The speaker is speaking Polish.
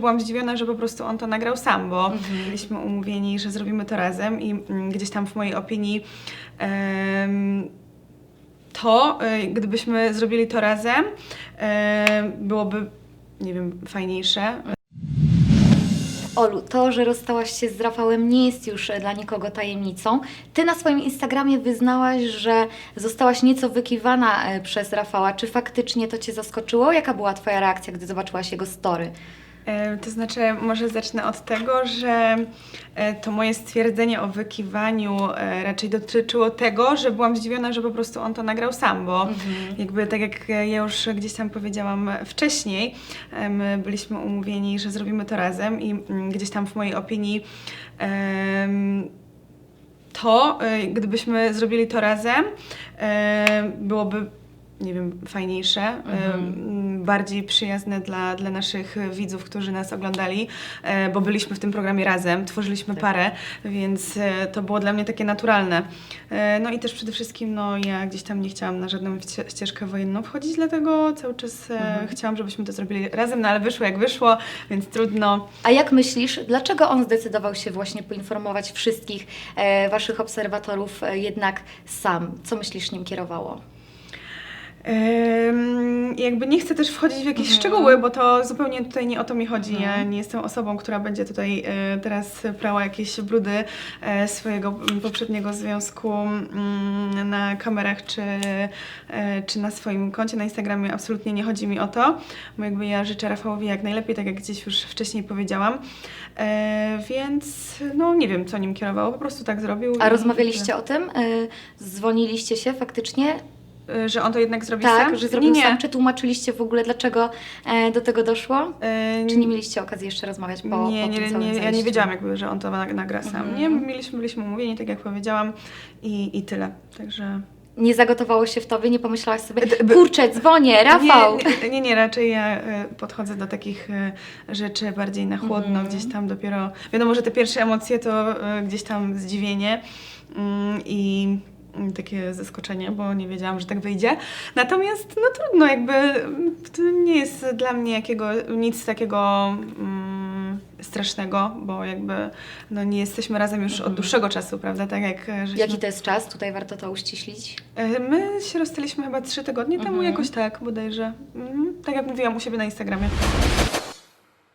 Byłam zdziwiona, że po prostu on to nagrał sam, bo byliśmy umówieni, że zrobimy to razem i mm, gdzieś tam w mojej opinii em, to, y, gdybyśmy zrobili to razem, em, byłoby, nie wiem, fajniejsze. Olu, to, że rozstałaś się z Rafałem nie jest już e, dla nikogo tajemnicą. Ty na swoim Instagramie wyznałaś, że zostałaś nieco wykiwana e, przez Rafała. Czy faktycznie to Cię zaskoczyło? Jaka była Twoja reakcja, gdy zobaczyłaś jego story? E, To znaczy, może zacznę od tego, że e, to moje stwierdzenie o wykiwaniu e, raczej dotyczyło tego, że byłam zdziwiona, że po prostu on to nagrał sam, bo jakby tak jak ja już gdzieś tam powiedziałam wcześniej, my byliśmy umówieni, że zrobimy to razem i mm, gdzieś tam w mojej opinii to, gdybyśmy zrobili to razem, byłoby, nie wiem, fajniejsze, e, m, bardziej przyjazne dla, dla naszych widzów, którzy nas oglądali, e, bo byliśmy w tym programie razem, tworzyliśmy parę, więc e, to było dla mnie takie naturalne. E, No i też przede wszystkim, no ja gdzieś tam nie chciałam na żadną ście- ścieżkę wojenną wchodzić, dlatego cały czas e, chciałam, żebyśmy to zrobili razem, no ale wyszło jak wyszło, więc trudno. A jak myślisz, dlaczego on zdecydował się właśnie poinformować wszystkich Waszych obserwatorów jednak sam? Co myślisz nim kierowało? Jakby nie chcę też wchodzić w jakieś szczegóły, bo to zupełnie tutaj nie o to mi chodzi. Ja nie jestem osobą, która będzie tutaj e, teraz prała jakieś brudy e, swojego poprzedniego związku mm, na kamerach czy, e, czy na swoim koncie na Instagramie. Absolutnie nie chodzi mi o to, bo jakby ja życzę Rafałowi jak najlepiej, tak jak gdzieś już wcześniej powiedziałam. Więc no nie wiem, co nim kierowało, po prostu tak zrobił. A i rozmawialiście o tym? Dzwoniliście się faktycznie? E, Że on to jednak zrobi Tak, sam? że zrobił nie, nie. sam. Czy tłumaczyliście w ogóle, dlaczego e, do tego doszło? E, Czy nie mieliście okazji jeszcze rozmawiać po, nie, po nie, tym całym nie, ja nie wiedziałam jakby, że on to nag- nagra sam. Mhm. Nie, mieliśmy, byliśmy umówieni, tak jak powiedziałam i, i tyle. Także... Nie zagotowało się w tobie, nie pomyślałaś sobie, kurczę, dzwonię, Rafał! Nie, nie, nie, raczej ja e, podchodzę do takich rzeczy bardziej na chłodno, Mhm. gdzieś tam dopiero... Wiadomo, że te pierwsze emocje to gdzieś tam zdziwienie mm, i takie zaskoczenie, bo nie wiedziałam, że tak wyjdzie. Natomiast no trudno, jakby to nie jest dla mnie jakiego, nic takiego mm, strasznego, bo jakby no, nie jesteśmy razem już od dłuższego czasu, prawda? Tak jak e, żeśmy... Jaki to jest czas? Tutaj warto to uściślić. E, My się rozstaliśmy chyba trzy tygodnie temu, Mhm. jakoś tak bodajże. Mhm. Tak jak mówiłam u siebie na Instagramie.